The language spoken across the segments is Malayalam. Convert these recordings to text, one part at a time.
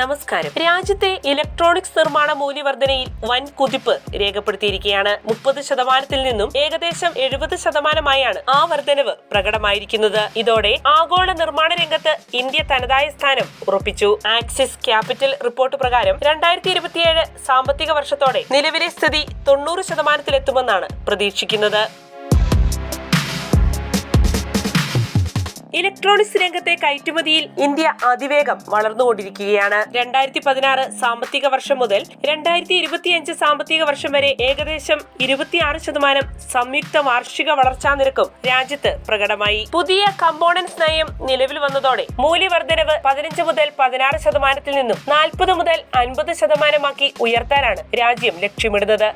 നമസ്കാരം. രാജ്യത്തെ ഇലക്ട്രോണിക്സ് നിർമ്മാണ മൂല്യവർദ്ധനയിൽ വൻ കുതിപ്പ് രേഖപ്പെടുത്തിയിരിക്കുകയാണ്. മുപ്പത് ശതമാനത്തിൽ നിന്നും ഏകദേശം എഴുപത് ശതമാനമായാണ് ആ വർധനവ് പ്രകടമായിരിക്കുന്നത്. ഇതോടെ ആഗോള നിർമ്മാണ രംഗത്ത് ഇന്ത്യ തനതായ സ്ഥാനം ഉറപ്പിച്ചു. ആക്സിസ് ക്യാപിറ്റൽ റിപ്പോർട്ട് പ്രകാരം രണ്ടായിരത്തി ഇരുപത്തിയേഴ് സാമ്പത്തിക വർഷത്തോടെ നിലവിലെ സ്ഥിതി തൊണ്ണൂറ് ശതമാനത്തിലെത്തുമെന്നാണ് പ്രതീക്ഷിക്കുന്നത്. ഇലക്ട്രോണിക്സ് രംഗത്തെ കയറ്റുമതിയിൽ ഇന്ത്യ അതിവേഗം വളർന്നുകൊണ്ടിരിക്കുകയാണ്. രണ്ടായിരത്തി പതിനാറ് സാമ്പത്തിക വർഷം മുതൽ രണ്ടായിരത്തി ഇരുപത്തിയഞ്ച് സാമ്പത്തിക വർഷം വരെ ഏകദേശം ഇരുപത്തിയാറ് ശതമാനം സംയുക്ത വാർഷിക വളർച്ചാ നിരക്കും രാജ്യത്ത് പ്രകടമായി. പുതിയ കമ്പോണൻസ് നയം നിലവിൽ വന്നതോടെ മൂല്യവർദ്ധനവ് പതിനഞ്ച് മുതൽ പതിനാറ് ശതമാനത്തിൽ നിന്നും നാൽപ്പത് മുതൽ അൻപത് ശതമാനമാക്കി ഉയർത്താനാണ് രാജ്യം ലക്ഷ്യമിടുന്നത്.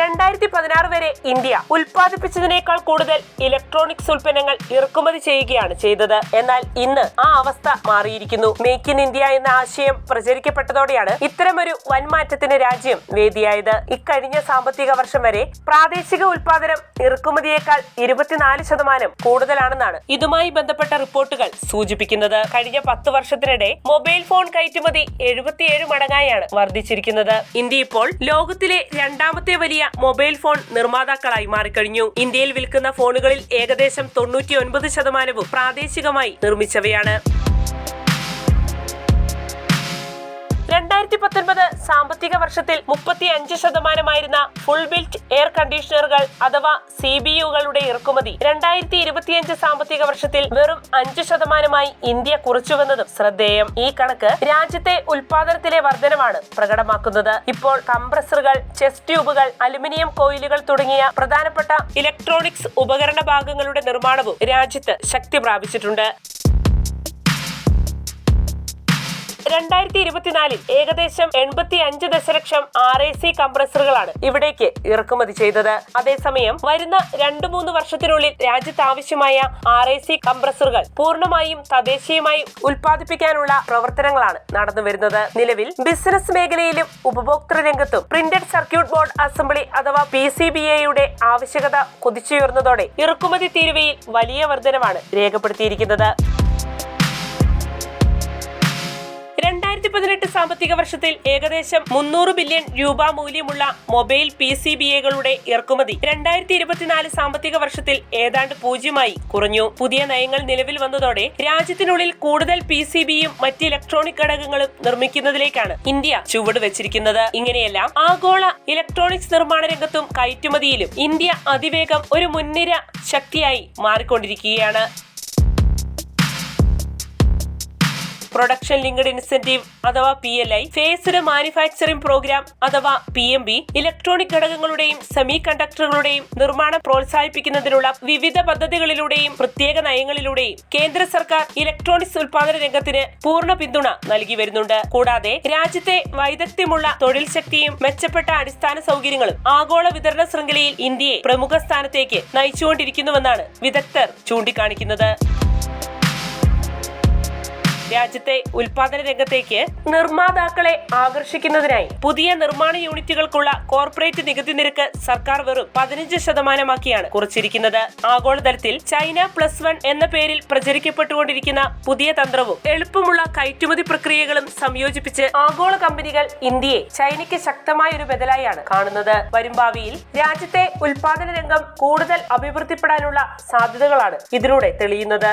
രണ്ടായിരത്തി പതിനാറ് വരെ ഇന്ത്യ ഉൽപ്പാദിപ്പിച്ചതിനേക്കാൾ കൂടുതൽ ഇലക്ട്രോണിക്സ് ഉൽപ്പന്നങ്ങൾ ഇറക്കുമതി ചെയ്യുകയാണ് ചെയ്തത്. എന്നാൽ ഇന്ന് ആ അവസ്ഥ മാറിയിരിക്കുന്നു. മേക്ക് ഇൻ ഇന്ത്യ എന്ന ആശയം പ്രചരിക്കപ്പെട്ടതോടെയാണ് ഇത്തരമൊരു വൻമാറ്റത്തിന് രാജ്യം വേദിയായത്. ഇക്കഴിഞ്ഞ സാമ്പത്തിക വർഷം വരെ പ്രാദേശിക ഉൽപാദനം ഇറക്കുമതിയേക്കാൾ ഇരുപത്തിനാല് ശതമാനം കൂടുതലാണെന്നാണ് ഇതുമായി ബന്ധപ്പെട്ട റിപ്പോർട്ടുകൾ സൂചിപ്പിക്കുന്നത്. കഴിഞ്ഞ പത്ത് വർഷത്തിനിടെ മൊബൈൽ ഫോൺ കയറ്റുമതി എഴുപത്തിയേഴ് മടങ്ങായാണ് വർദ്ധിച്ചിരിക്കുന്നത്. ഇന്ത്യ ഇപ്പോൾ ലോകത്തിലെ രണ്ടാമത്തെ വലിയ മൊബൈൽ ഫോൺ നിർമ്മാതാക്കളായി മാറിക്കഴിഞ്ഞു. ഇന്ത്യയിൽ വിൽക്കുന്ന ഫോണുകളിൽ ഏകദേശം തൊണ്ണൂറ്റി ഒൻപത് ശതമാനവും പ്രാദേശികമായി നിർമ്മിച്ചവയാണ്. രണ്ടായിരത്തി പത്തൊൻപത് സാമ്പത്തിക വർഷത്തിൽ മുപ്പത്തി അഞ്ച് ശതമാനമായിരുന്ന ഫുൾ ബിൽറ്റ് എയർ കണ്ടീഷണറുകൾ അഥവാ സി ബി യുകളുടെ ഇറക്കുമതി. രണ്ടായിരത്തി ഇരുപത്തിയഞ്ച് സാമ്പത്തിക വർഷത്തിൽ വെറും അഞ്ച് ശതമാനമായി ഇന്ത്യ കുറച്ചുവെന്നതും ശ്രദ്ധേയം. ഈ കണക്ക് രാജ്യത്തെ ഉൽപാദനത്തിലെ വർധനമാണ് പ്രകടമാക്കുന്നത്. ഇപ്പോൾ കംപ്രസറുകൾ ചെസ് ട്യൂബുകൾ അലുമിനിയം കോയിലുകൾ തുടങ്ങിയ പ്രധാനപ്പെട്ട ഇലക്ട്രോണിക്സ് ഉപകരണ ഭാഗങ്ങളുടെ നിർമ്മാണവും രാജ്യത്ത് ശക്തി പ്രാപിച്ചിട്ടുണ്ട്. രണ്ടായിരത്തി ഇരുപത്തിനാലിൽ ഏകദേശം എൺപത്തി അഞ്ച് ദശലക്ഷം ആർ എ സി കംപ്രസറുകളാണ് ഇവിടേക്ക് ഇറക്കുമതി ചെയ്തത്. അതേസമയം വരുന്ന രണ്ടു മൂന്ന് വർഷത്തിനുള്ളിൽ രാജ്യത്ത് ആവശ്യമായ ആർ എ സി കംപ്രസറുകൾ പൂർണമായും തദ്ദേശീയമായി ഉൽപ്പാദിപ്പിക്കാനുള്ള പ്രവർത്തനങ്ങളാണ് നടന്നു വരുന്നത്. നിലവിൽ ബിസിനസ് മേഖലയിലും ഉപഭോക്തൃ രംഗത്തും പ്രിന്റഡ് സർക്യൂട്ട് ബോർഡ് അസംബ്ലി അഥവാ പി സി ബി എയുടെ ആവശ്യകത കുതിച്ചുയർന്നതോടെ ഇറക്കുമതി തീരുവയിൽ വലിയ വർധനമാണ് രേഖപ്പെടുത്തിയിരിക്കുന്നത്. രണ്ടായിരത്തി പതിനെട്ട് സാമ്പത്തിക വർഷത്തിൽ ഏകദേശം മുന്നൂറ് ബില്യൺ രൂപ മൂല്യമുള്ള മൊബൈൽ പി സി ബി എകളുടെ ഇറക്കുമതി രണ്ടായിരത്തി ഇരുപത്തിനാല് സാമ്പത്തിക വർഷത്തിൽ ഏതാണ്ട് പൂജ്യമായി കുറഞ്ഞു. പുതിയ നയങ്ങൾ നിലവിൽ വന്നതോടെ രാജ്യത്തിനുള്ളിൽ കൂടുതൽ പി സി ബിയും മറ്റ് ഇലക്ട്രോണിക് ഘടകങ്ങളും നിർമ്മിക്കുന്നതിലേക്കാണ് ഇന്ത്യ ചുവട് വെച്ചിരിക്കുന്നത്. ഇങ്ങനെയെല്ലാം ആഗോള ഇലക്ട്രോണിക്സ് നിർമ്മാണ രംഗത്തും കയറ്റുമതിയിലും ഇന്ത്യ അതിവേഗം ഒരു മുൻനിര ശക്തിയായി മാറിക്കൊണ്ടിരിക്കുകയാണ്. പ്രൊഡക്ഷൻ ലിങ്ക്ഡ് ഇൻസെന്റീവ് അഥവാ P L I phased manufacturing program അഥവാ പി എം ബി ഇലക്ട്രോണിക് ഘടകങ്ങളുടെയും സെമി കണ്ടക്ടറുകളുടെയും നിർമ്മാണം പ്രോത്സാഹിപ്പിക്കുന്നതിനുള്ള വിവിധ പദ്ധതികളിലൂടെയും പ്രത്യേക നയങ്ങളിലൂടെയും കേന്ദ്ര സർക്കാർ ഇലക്ട്രോണിക്സ് ഉൽപാദന രംഗത്തിന് പൂർണ പിന്തുണ നൽകി വരുന്നുണ്ട്. കൂടാതെ രാജ്യത്തെ വൈദഗ്ധ്യമുള്ള തൊഴിൽ ശക്തിയും മെച്ചപ്പെട്ട അടിസ്ഥാന സൗകര്യങ്ങളും ആഗോള വിതരണ ശൃംഖലയിൽ ഇന്ത്യയെ പ്രമുഖ സ്ഥാനത്തേക്ക് നയിച്ചുകൊണ്ടിരിക്കുന്നുവെന്നാണ് വിദഗ്ധർ ചൂണ്ടിക്കാണിക്കുന്നത്. രാജ്യത്തെ ഉൽപാദന രംഗത്തേക്ക് നിർമ്മാതാക്കളെ ആകർഷിക്കുന്നതിനായി പുതിയ നിർമ്മാണ യൂണിറ്റുകൾക്കുള്ള കോർപ്പറേറ്റ് നികുതി നിരക്ക് സർക്കാർ വെറും പതിനഞ്ച് ശതമാനമാക്കിയാണ് കുറച്ചിരിക്കുന്നത്. ആഗോളതലത്തിൽ ചൈന പ്ലസ് വൺ എന്ന പേരിൽ പ്രചരിക്കപ്പെട്ടുകൊണ്ടിരിക്കുന്ന പുതിയ തന്ത്രവും എളുപ്പമുള്ള കയറ്റുമതി പ്രക്രിയകളും സംയോജിപ്പിച്ച് ആഗോള കമ്പനികൾ ഇന്ത്യയെ ചൈനയ്ക്ക് ശക്തമായ ഒരു ബദലായാണ് കാണുന്നത്. വരും ഭാവിയിൽ രാജ്യത്തെ ഉൽപാദന രംഗം കൂടുതൽ അഭിവൃദ്ധിപ്പെടാനുള്ള സാധ്യതകളാണ് ഇതിലൂടെ തെളിയുന്നത്.